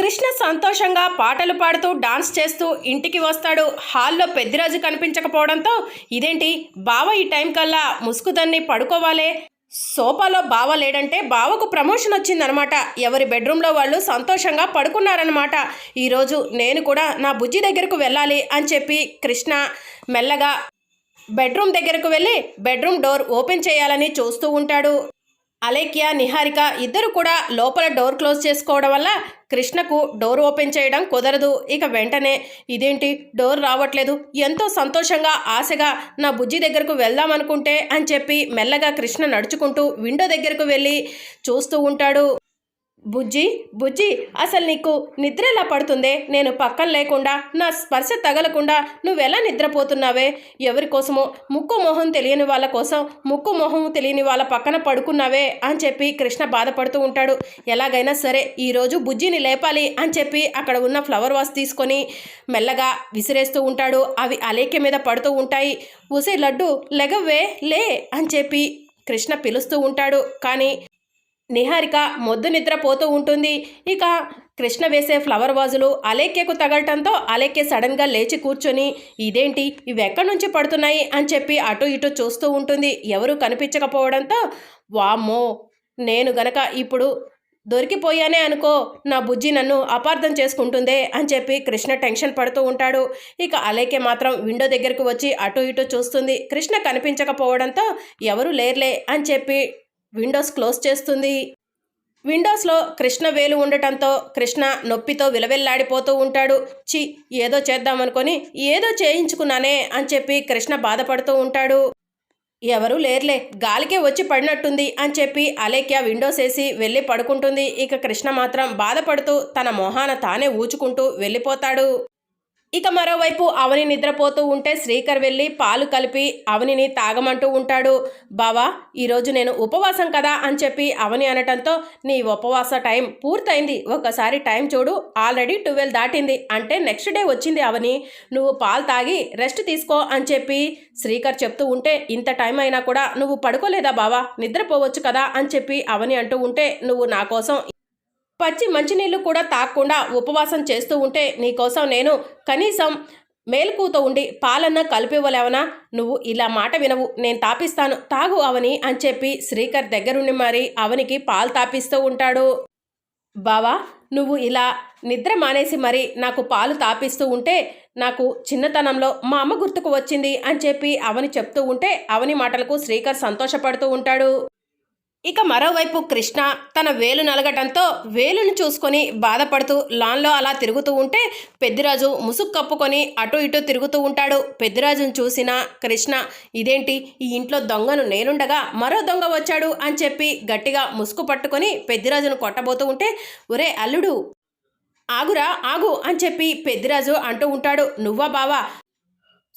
కృష్ణ సంతోషంగా పాటలు పాడుతూ డాన్స్ చేస్తూ ఇంటికి వస్తాడు. హాల్లో పెద్దిరాజు కనిపించకపోవడంతో ఇదేంటి? బావ ఈ టైం కల్లా ముసుగుదన్ని పడుకోవాలే. సోఫాలో బావ లేడంటే బావకు ప్రమోషన్ వచ్చిందనమాట. ఎవరి బెడ్రూమ్లో వాళ్ళు సంతోషంగా పడుకున్నారనమాట. ఈరోజు నేను కూడా నా బుజ్జి దగ్గరకు వెళ్ళాలి అని చెప్పి కృష్ణ మెల్లగా బెడ్రూమ్ దగ్గరకు వెళ్ళి బెడ్రూమ్ డోర్ ఓపెన్ చేయాలని చూస్తూ ఉంటాడు. అలేఖ్య నిహారిక ఇద్దరు కూడా లోపల డోర్ క్లోజ్ చేసుకోవడం వల్ల కృష్ణకు డోర్ ఓపెన్ చేయడం కుదరదు. ఇక వెంటనే ఇదేంటి? డోర్ రావట్లేదు. ఎంతో సంతోషంగా ఆశగా నా బుజ్జి దగ్గరకు వెళ్దామనుకుంటే అని చెప్పి మెల్లగా కృష్ణ నడుచుకుంటూ విండో దగ్గరకు వెళ్ళి చూస్తూ ఉంటాడు. బుజ్జి బుజ్జి అసలు నీకు నిద్ర ఎలా పడుతుందే? నేను పక్కన లేకుండా నా స్పర్శ తగలకుండా నువ్వెలా నిద్రపోతున్నావే? ఎవరి కోసమో ముక్కు మొహం తెలియని వాళ్ళ కోసం ముక్కు మొహం తెలియని వాళ్ళ పక్కన పడుకున్నావే అని చెప్పి కృష్ణ బాధపడుతూ ఉంటాడు. ఎలాగైనా సరే ఈరోజు బుజ్జిని లేపాలి అని చెప్పి అక్కడ ఉన్న ఫ్లవర్ వాస్ తీసుకొని మెల్లగా విసిరేస్తూ ఉంటాడు. అవి అలేఖ్య మీద పడుతూ ఉంటాయి. ఉసే లడ్డు లెగవే లే అని చెప్పి కృష్ణ పిలుస్తూ ఉంటాడు. కానీ నిహారిక మొద్దు నిద్రపోతూ ఉంటుంది. ఇక కృష్ణ వేసే ఫ్లవర్ వాజులు అలేఖ్యకు తగలటంతో అలేఖ్య సడన్గా లేచి కూర్చొని ఇదేంటి? ఇవి ఎక్కడి నుంచి పడుతున్నాయి? అని చెప్పి అటు ఇటు చూస్తూ ఉంటుంది. ఎవరు కనిపించకపోవడంతో వామ్మో! నేను గనక ఇప్పుడు దొరికిపోయానే అనుకో నా బుజ్జి నన్ను అపార్థం చేసుకుంటుందే అని చెప్పి కృష్ణ టెన్షన్ పడుతూ ఉంటాడు. ఇక అలేఖ్య మాత్రం విండో దగ్గరకు వచ్చి అటు ఇటు చూస్తుంది. కృష్ణ కనిపించకపోవడంతో ఎవరు లేర్లే అని చెప్పి విండోస్ క్లోజ్ చేస్తుంది. విండోస్లో కృష్ణ వేలు ఉండటంతో కృష్ణ నొప్పితో విలవెల్లాడిపోతూ ఉంటాడు. చి ఏదో చేద్దామనుకొని ఏదో చేయించుకున్నానే అని చెప్పి కృష్ణ బాధపడుతూ ఉంటాడు. ఎవరూ లేర్లే గాలికే వచ్చి పడినట్టుంది అని చెప్పి అలేఖ్య విండోస్ వేసి వెళ్ళి పడుకుంటుంది. ఇక కృష్ణ మాత్రం బాధపడుతూ తన మొహాన తానే ఊచుకుంటూ వెళ్ళిపోతాడు. ఇక మరోవైపు అవని నిద్రపోతూ ఉంటే శ్రీకర్ వెళ్ళి పాలు కలిపి అవనిని తాగమంటూ ఉంటాడు. బావా ఈరోజు నేను ఉపవాసం కదా అని చెప్పి అవని అనటంతో నీ ఉపవాస టైం పూర్తయింది. ఒకసారి టైం చూడు ఆల్రెడీ ట్వెల్వ్ దాటింది. అంటే నెక్స్ట్ డే వచ్చింది అవని. నువ్వు పాలు తాగి రెస్ట్ తీసుకో అని చెప్పి శ్రీకర్ చెప్తూ ఉంటే ఇంత టైం అయినా కూడా నువ్వు పడుకోలేదా బావా? నిద్రపోవచ్చు కదా అని చెప్పి అవని అంటూ ఉంటే నువ్వు నా కోసం పచ్చి మంచినీళ్ళు కూడా తాగకుండా ఉపవాసం చేస్తూ ఉంటే నీకోసం నేను కనీసం మేలుకూతో ఉండి పాలన్న కలిపివ్వలేవనా? నువ్వు ఇలా మాట వినవు. నేను తాపిస్తాను. తాగు అవని అని చెప్పి శ్రీకర్ దగ్గరుండి మరి అవనికి పాలు తాపిస్తూ ఉంటాడు. బావా నువ్వు ఇలా నిద్ర మానేసి మరి నాకు పాలు తాపిస్తూ ఉంటే నాకు చిన్నతనంలో మా అమ్మ గుర్తుకు వచ్చింది అని చెప్పి అవని చెప్తూ ఉంటే అవని మాటలకు శ్రీకర్ సంతోషపడుతూ ఉంటాడు. ఇక మరోవైపు కృష్ణ తన వేలు నలగటంతో వేలును చూసుకొని బాధపడుతూ లాన్లో అలా తిరుగుతూ ఉంటే పెద్దిరాజు ముసుగు కప్పుకొని అటు ఇటు తిరుగుతూ ఉంటాడు. పెద్దిరాజును చూసిన కృష్ణ ఇదేంటి? ఈ ఇంట్లో దొంగను నేనుండగా మరో దొంగ వచ్చాడు అని చెప్పి గట్టిగా ముసుగు పట్టుకొని పెద్దిరాజును కొట్టబోతూ ఉంటే ఒరే అల్లుడు ఆగురా ఆగు అని చెప్పి పెద్దిరాజు అంటూ ఉంటాడు. నువ్వా బావా?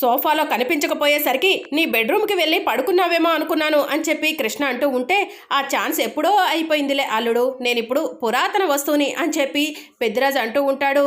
సోఫాలో కనిపించకపోయేసరికి నీ బెడ్రూమ్కి వెళ్ళి పడుకున్నావేమో అనుకున్నాను అని చెప్పి కృష్ణ అంటూ ఉంటే ఆ ఛాన్స్ ఎప్పుడో అయిపోయిందిలే అల్లుడు. నేనిప్పుడు పురాతన వస్తువుని అని చెప్పి పెద్దిరాజు అంటూ ఉంటాడు.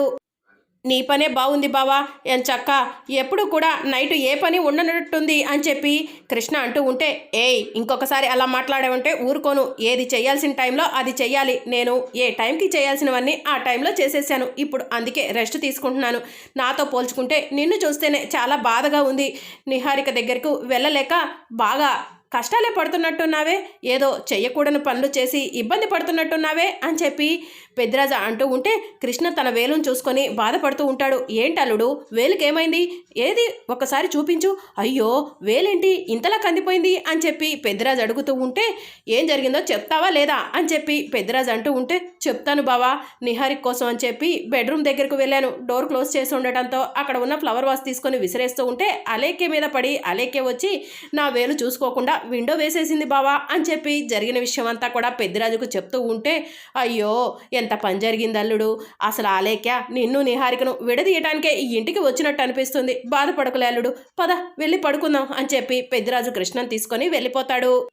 నీ పనే బాగుంది బావా ఎన్ చక్క? ఎప్పుడు కూడా నైట్ ఏ పని ఉండనట్టుంది అని చెప్పి కృష్ణ అంటూ ఉంటే ఏయ్ ఇంకొకసారి అలా మాట్లాడావంటే ఊరుకోను. ఏది చేయాల్సిన టైంలో అది చెయ్యాలి నేను ఏ టైంకి చేయాల్సినవన్నీ ఆ టైంలో చేసేసాను. ఇప్పుడు అందుకే రెస్ట్ తీసుకుంటున్నాను. నాతో పోల్చుకుంటే నిన్ను చూస్తేనే చాలా బాధగా ఉంది. నిహారిక దగ్గరకు వెళ్ళలేక బాగా కష్టాలే పడుతున్నట్టున్నావే? ఏదో చెయ్యకూడని పనులు చేసి ఇబ్బంది పడుతున్నట్టున్నావే? అని చెప్పి పెద్దరాజు అంటూ ఉంటే కృష్ణ తన వేలును చూసుకొని బాధపడుతూ ఉంటాడు. ఏంటల్లుడు? వేలుకేమైంది? ఏది? ఒకసారి చూపించు. అయ్యో వేలేంటి? ఇంతలా కందిపోయింది అని చెప్పి పెద్దరాజు అడుగుతూ ఉంటే ఏం జరిగిందో చెప్తావా లేదా అని చెప్పి పెద్దరాజు అంటూ ఉంటే చెప్తాను బావా నిహారిక్ కోసం అని చెప్పి బెడ్రూమ్ దగ్గరకు వెళ్ళాను. డోర్ క్లోజ్ చేసి ఉండటంతో అక్కడ ఉన్న ఫ్లవర్ వాస్ తీసుకొని విసిరేస్తూ ఉంటే అలేఖ్య మీద పడి అలేఖ్య వచ్చి నా వేలు చూసుకోకుండా విండో వేసేసింది బావా అని చెప్పి జరిగిన విషయం అంతా కూడా పెద్దిరాజుకు చెప్తూ ఉంటే అయ్యో ఎంత పని జరిగింది అల్లుడు. అసలు ఆలేక్య నిన్ను నిహారికను విడదీయటానికే ఈ ఇంటికి వచ్చినట్టు అనిపిస్తుంది. బాధపడకలే అల్లుడు. పద వెళ్ళి పడుకుందాం అని చెప్పి పెద్దిరాజు కృష్ణను తీసుకొని వెళ్ళిపోతాడు.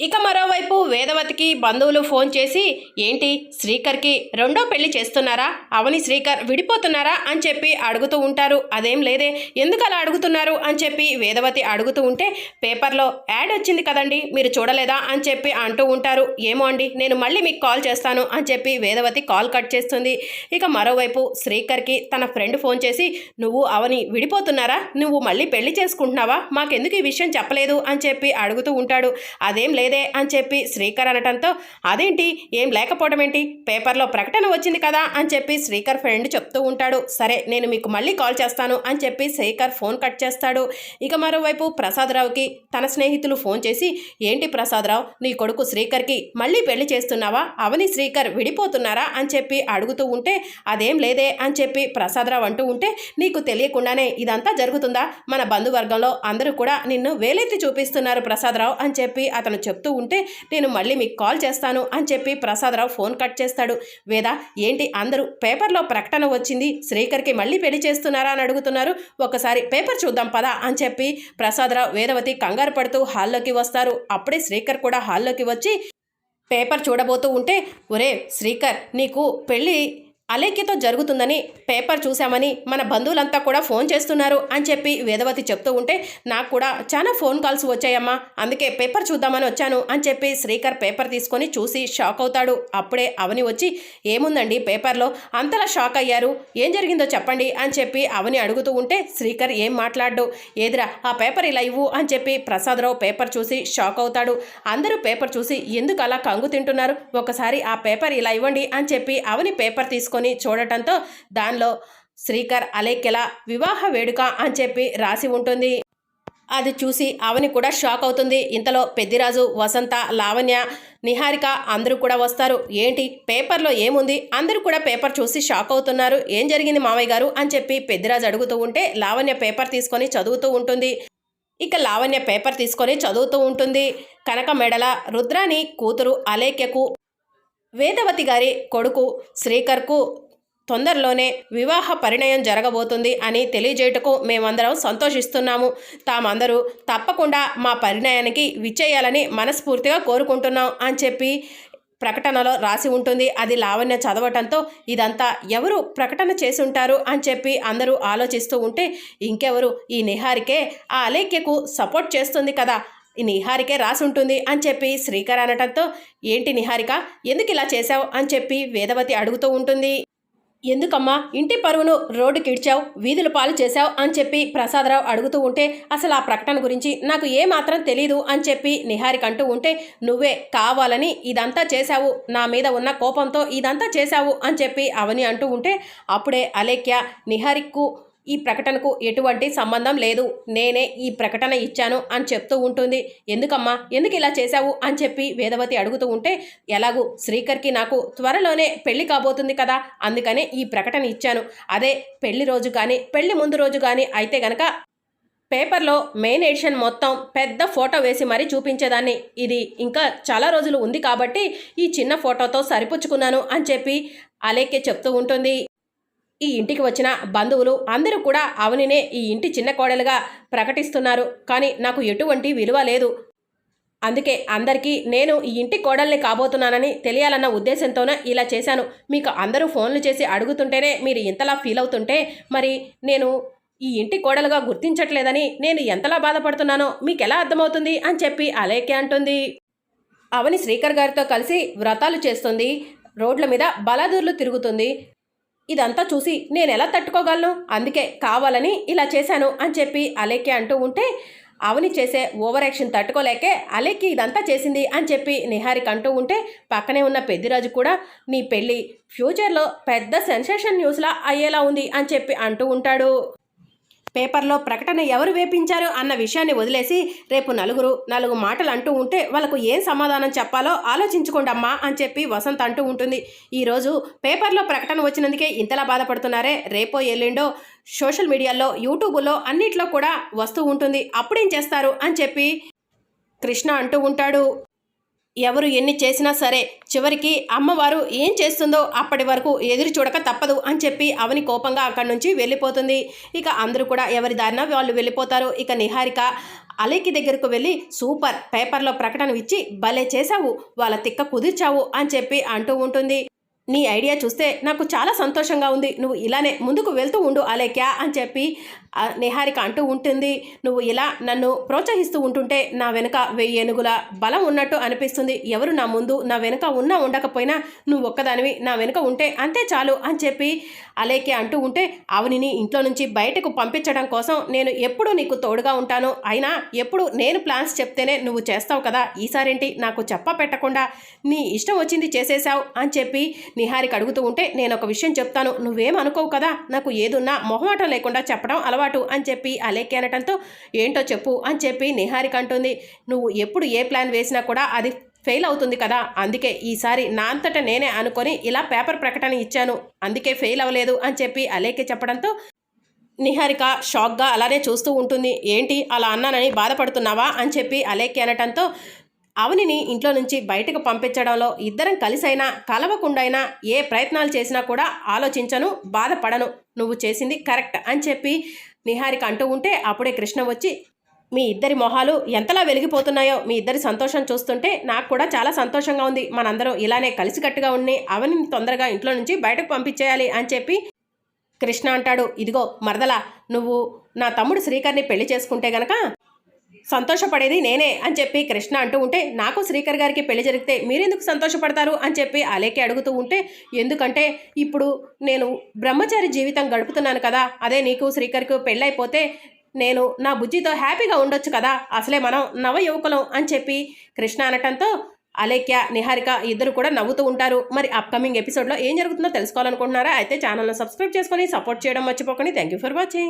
ఇక మరోవైపు వేదవతికి బంధువులు ఫోన్ చేసి ఏంటి శ్రీకర్కి రెండో పెళ్ళి చేస్తున్నారా? అవని శ్రీకర్ విడిపోతున్నారా? అని చెప్పి అడుగుతూ ఉంటారు. అదేం లేదే ఎందుకు అలా అడుగుతున్నారు? అని చెప్పి వేదవతి అడుగుతూ ఉంటే పేపర్లో యాడ్ వచ్చింది కదండి మీరు చూడలేదా? అని చెప్పి అంటూ ఉంటారు. ఏమో అండి నేను మళ్ళీ మీకు కాల్ చేస్తాను అని చెప్పి వేదవతి కాల్ కట్ చేస్తుంది. ఇక మరోవైపు శ్రీకర్కి తన ఫ్రెండ్ ఫోన్ చేసి నువ్వు అవని విడిపోతున్నారా? నువ్వు మళ్ళీ పెళ్ళి చేసుకుంటున్నావా? మాకెందుకు ఈ విషయం చెప్పలేదు? అని చెప్పి అడుగుతూ ఉంటాడు. అదేం లేదు అని చెప్పి శ్రీకర్ అనటంతో అదేంటి? ఏం లేకపోవడం ఏంటి? పేపర్లో ప్రకటన వచ్చింది కదా అని చెప్పి శ్రీకర్ ఫ్రెండ్ చెప్తూ ఉంటాడు. సరే నేను మీకు మళ్ళీ కాల్ చేస్తాను అని చెప్పి శ్రీకర్ ఫోన్ కట్ చేస్తాడు. ఇక మరోవైపు ప్రసాదరావుకి తన స్నేహితులు ఫోన్ చేసి ఏంటి ప్రసాదరావు నీ కొడుకు శ్రీకర్కి మళ్ళీ పెళ్ళి చేస్తున్నావా? అవని శ్రీకర్ విడిపోతున్నారా? అని చెప్పి అడుగుతూ ఉంటే అదేం లేదే అని చెప్పి ప్రసాదరావు అంటూ ఉంటే నీకు తెలియకుండానే ఇదంతా జరుగుతుందా? మన బంధువర్గంలో అందరూ కూడా నిన్ను వేలెత్తి చూపిస్తున్నారు ప్రసాదరావు అని చెప్పి అతను చెప్తూ ఉంటే నేను మళ్ళీ మీకు కాల్ చేస్తాను అని చెప్పి ప్రసాదరావు ఫోన్ కట్ చేస్తాడు. వేద ఏంటి అందరూ పేపర్లో ప్రకటన వచ్చింది? శ్రీకర్కి మళ్ళీ పెళ్ళి చేస్తున్నారా? అని అడుగుతున్నారు. ఒకసారి పేపర్ చూద్దాం పదా అని చెప్పి ప్రసాదరావు వేదవతి కంగారు పడుతూ హాల్లోకి వస్తారు. అప్పుడే శ్రీకర్ కూడా హాల్లోకి వచ్చి పేపర్ చూడబోతూ ఉంటే ఒరే శ్రీకర్ నీకు పెళ్ళి అలేఖ్యతో జరుగుతుందని పేపర్ చూశామని మన బంధువులంతా కూడా ఫోన్ చేస్తున్నారు అని చెప్పి వేదవతి చెప్తూ ఉంటే నాకు కూడా చాలా ఫోన్ కాల్స్ వచ్చాయమ్మా అందుకే పేపర్ చూద్దామని వచ్చాను అని చెప్పి శ్రీకర్ పేపర్ తీసుకొని చూసి షాక్ అవుతాడు. అప్పుడే అవని వచ్చి ఏముందండి పేపర్లో? అంతలా షాక్ అయ్యారు? ఏం జరిగిందో చెప్పండి అని చెప్పి అవని అడుగుతూ ఉంటే శ్రీకర్ ఏం మాట్లాడు ఏదిరా ఆ పేపర్ ఇలా ఇవ్వు అని చెప్పి ప్రసాదరావు పేపర్ చూసి షాక్ అవుతాడు. అందరూ పేపర్ చూసి ఎందుకు అలా కంగు తింటున్నారు? ఒకసారి ఆ పేపర్ ఇలా ఇవ్వండి అని చెప్పి అవని పేపర్ తీసుకొని చూడటంతో దానిలో శ్రీకర్ అలేఖ్యల వివాహ వేడుక అని చెప్పి రాసి ఉంటుంది. అది చూసి అవని కూడా షాక్ అవుతుంది. ఇంతలో పెద్దిరాజు వసంత లావణ్య నిహారిక అందరూ కూడా వస్తారు. ఏంటి? పేపర్లో ఏముంది? అందరూ కూడా పేపర్ చూసి షాక్ అవుతున్నారు. ఏం జరిగింది మావయ్య గారు? అని చెప్పి పెద్దిరాజు అడుగుతూ ఉంటే లావణ్య పేపర్ తీసుకొని చదువుతూ ఉంటుంది. ఇక లావణ్య పేపర్ తీసుకొని చదువుతూ ఉంటుంది. కనక మెడల రుద్రాని కూతురు అలేఖ్యకు వేదవతి గారి కొడుకు శ్రీకర్కు తొందరలోనే వివాహ పరిణయం జరగబోతుంది అని తెలియజేయటకు మేమందరం సంతోషిస్తున్నాము. తామందరూ తప్పకుండా మా పరిణయానికి విచ్చేయాలని మనస్ఫూర్తిగా కోరుకుంటున్నాం అని చెప్పి ప్రకటనలో రాసి ఉంటుంది. అది లావణ్య చదవటంతో ఇదంతా ఎవరు ప్రకటన చేసి ఉంటారు అని చెప్పి అందరూ ఆలోచిస్తూ ఉంటే ఇంకెవరు ఈ నిహారికే ఆ అలేఖ్యకు సపోర్ట్ చేస్తుంది కదా నిహారికే రాసి ఉంటుంది అని చెప్పి శ్రీకర్ అనటంతో ఏంటి నిహారిక? ఎందుకు ఇలా చేశావు? అని చెప్పి వేదవతి అడుగుతూ ఉంటుంది. ఎందుకమ్మా? ఇంటి పరువును రోడ్డుకి ఇడ్చావు వీధుల పాలు చేశావు అని చెప్పి ప్రసాదరావు అడుగుతూ ఉంటే అసలు ఆ ప్రకటన గురించి నాకు ఏ మాత్రం తెలీదు అని చెప్పి నిహారిక అంటూ ఉంటే నువ్వే కావాలని ఇదంతా చేశావు నా మీద ఉన్న కోపంతో ఇదంతా చేశావు అని చెప్పి అవని అంటూ ఉంటే అప్పుడే అలేఖ్య నిహారిక్కు ఈ ప్రకటనకు ఎటువంటి సంబంధం లేదు. నేనే ఈ ప్రకటన ఇచ్చాను అని చెప్తూ ఉంటుంది. ఎందుకమ్మా? ఎందుకు ఇలా చేశావు? అని చెప్పి వేదవతి అడుగుతూ ఉంటే ఎలాగూ? శ్రీకర్కి నాకు త్వరలోనే పెళ్ళి కాబోతుంది కదా? అందుకనే ఈ ప్రకటన ఇచ్చాను. అదే పెళ్ళి రోజు కానీ పెళ్ళి ముందు రోజు కానీ అయితే గనక పేపర్లో మెయిన్ ఎడిషన్ మొత్తం పెద్ద ఫోటో వేసి మరీ చూపించేదాన్ని. ఇది ఇంకా చాలా రోజులు ఉంది కాబట్టి ఈ చిన్న ఫోటోతో సరిపుచ్చుకున్నాను అని చెప్పి అలేకే చెప్తూ ఉంటుంది. ఈ ఇంటికి వచ్చిన బంధువులు అందరూ కూడా అవనినే ఈ ఇంటి చిన్న కోడలుగా ప్రకటిస్తున్నారు. కానీ నాకు ఎటువంటి విలువ లేదు. అందుకే అందరికీ నేను ఈ ఇంటి కోడల్ని కాబోతున్నానని తెలియాలన్న ఉద్దేశంతోనే ఇలా చేశాను. మీకు అందరూ ఫోన్లు చేసి అడుగుతుంటేనే మీరు ఇంతలా ఫీల్ అవుతుంటే మరి నేను ఈ ఇంటి కోడలుగా గుర్తించట్లేదని నేను ఎంతలా బాధపడుతున్నానో మీకు ఎలా అర్థమవుతుంది అని చెప్పి అలేకే అంటుంది. అవని శ్రీకర్ గారితో కలిసి వ్రతాలు చేస్తుంది. రోడ్ల మీద బలాదూర్లు తిరుగుతుంది. ఇదంతా చూసి నేను ఎలా తట్టుకోగలను? అందుకే కావాలని ఇలా చేశాను అని చెప్పి అలేఖ్య అంటూ ఉంటే అవని చేసే ఓవర్ యాక్షన్ తట్టుకోలేకే అలేకి ఇదంతా చేసింది అని చెప్పి నిహారిక అంటూ ఉంటే పక్కనే ఉన్న పెద్దిరాజు కూడా నీ పెళ్ళి ఫ్యూచర్లో పెద్ద సెన్సేషన్ న్యూస్లా అయ్యేలా ఉంది అని చెప్పి అంటూ ఉంటాడు. పేపర్లో ప్రకటన ఎవరు వేపించారు అన్న విషయాన్ని వదిలేసి రేపు నలుగురు నాలుగు మాటలు అంటూ ఉంటే వాళ్ళకు ఏం సమాధానం చెప్పాలో ఆలోచించుకోండి అమ్మా అని చెప్పి వసంత్ అంటూ ఉంటుంది. ఈరోజు పేపర్లో ప్రకటన వచ్చినందుకే ఇంతలా బాధపడుతున్నారే. రేపో ఎల్లుండో సోషల్ మీడియాలో యూట్యూబ్లో అన్నిట్లో కూడా వస్తూ ఉంటుంది. అప్పుడేం చేస్తారు అని చెప్పి కృష్ణ అంటూ ఉంటాడు. ఎవరు ఎన్ని చేసినా సరే చివరికి అమ్మవారు ఏం చేస్తుందో అప్పటి వరకు ఎదురు చూడక తప్పదు అని చెప్పి అవని కోపంగా అక్కడి నుంచి వెళ్ళిపోతుంది. ఇక అందరూ కూడా ఎవరి దారిన వాళ్ళు వెళ్ళిపోతారు. ఇక నిహారిక అలేకి దగ్గరకు వెళ్ళి సూపర్ పేపర్లో ప్రకటన ఇచ్చి భలే చేశావు వాళ్ళ తిక్క కుదిర్చావు అని చెప్పి అంటూ ఉంటుంది. నీ ఐడియా చూస్తే నాకు చాలా సంతోషంగా ఉంది. నువ్వు ఇలానే ముందుకు వెళ్తూ ఉండు అలేక్యా అని చెప్పి నిహారిక అంటూ ఉంటుంది. నువ్వు ఇలా నన్ను ప్రోత్సహిస్తూ ఉంటుంటే నా వెనుక వెయ్యి ఏనుగుల బలం ఉన్నట్టు అనిపిస్తుంది. ఎవరు నా ముందు నా వెనుక ఉన్నా ఉండకపోయినా నువ్వు ఒక్కదానివి నా వెనుక ఉంటే అంతే చాలు అని చెప్పి అలేకే అంటూ ఉంటే అవనిని ఇంట్లో నుంచి బయటకు పంపించడం కోసం నేను ఎప్పుడు నీకు తోడుగా ఉంటాను. అయినా ఎప్పుడు నేను ప్లాన్స్ చెప్తేనే నువ్వు చేస్తావు కదా. ఈసారేంటి నాకు చెప్ప పెట్టకుండా నీ ఇష్టం వచ్చింది చేసేసావు అని చెప్పి నిహారిక అడుగుతూ ఉంటే నేను ఒక విషయం చెప్తాను. నువ్వేం అనుకోవు కదా? నాకు ఏదున్నా మొహమాటం లేకుండా చెప్పడం అలవాటు అని చెప్పి అలేకే అనటంతో ఏంటో చెప్పు అని చెప్పి నిహారిక అంటుంది. నువ్వు ఎప్పుడు ఏ ప్లాన్ వేసినా కూడా అది ఫెయిల్ అవుతుంది కదా? అందుకే ఈసారి నా అంతట నేనే అనుకొని ఇలా పేపర్ ప్రకటన ఇచ్చాను. అందుకే ఫెయిల్ అవ్వలేదు అని చెప్పి అలేకే చెప్పడంతో నిహారిక షాక్గా అలానే చూస్తూ ఉంటుంది. ఏంటి? అలా అన్నానని బాధపడుతున్నావా? అని చెప్పి అలేకి అనటంతో అవనిని ఇంట్లో నుంచి బయటకు పంపించడంలో ఇద్దరం కలిసైనా కలవకుండైనా ఏ ప్రయత్నాలు చేసినా కూడా ఆలోచించను బాధపడను. నువ్వు చేసింది కరెక్ట్ అని చెప్పి నిహారిక అంటూ ఉంటే అప్పుడే కృష్ణ వచ్చి మీ ఇద్దరి మొహాలు ఎంతలా వెలిగిపోతున్నాయో మీ ఇద్దరి సంతోషం చూస్తుంటే నాకు కూడా చాలా సంతోషంగా ఉంది. మనందరం ఇలానే కలిసికట్టుగా ఉండి అవనిని తొందరగా ఇంట్లో నుంచి బయటకు పంపించేయాలి అని చెప్పి కృష్ణ అంటాడు. ఇదిగో మరదలా నువ్వు నా తమ్ముడు శ్రీకర్ని పెళ్ళి చేసుకుంటే గనక సంతోషపడేది నేనే అని చెప్పి కృష్ణ అంటూ ఉంటే నాకు శ్రీకర్ గారికి పెళ్ళి జరిగితే మీరెందుకు సంతోషపడతారు అని చెప్పి అలేకే అడుగుతూ ఉంటే ఎందుకంటే ఇప్పుడు నేను బ్రహ్మచారి జీవితం గడుపుతున్నాను కదా అదే నీకు శ్రీకర్కు పెళ్ళైపోతే నేను నా బుజ్జితో హ్యాపీగా ఉండొచ్చు కదా అసలే మనం నవ యువకులం అని చెప్పి కృష్ణ అనటంతో అలేఖ్య నిహారిక ఇద్దరు కూడా నవ్వుతూ ఉంటారు. మరి అప్కమింగ్ ఎపిసోడ్లో ఏం జరుగుతుందో తెలుసుకోవాలనుకుంటున్నారా? అయితే ఛానల్ను సబ్స్క్రైబ్ చేసుకొని సపోర్ట్ చేయడం మర్చిపోకండి. Thank you for watching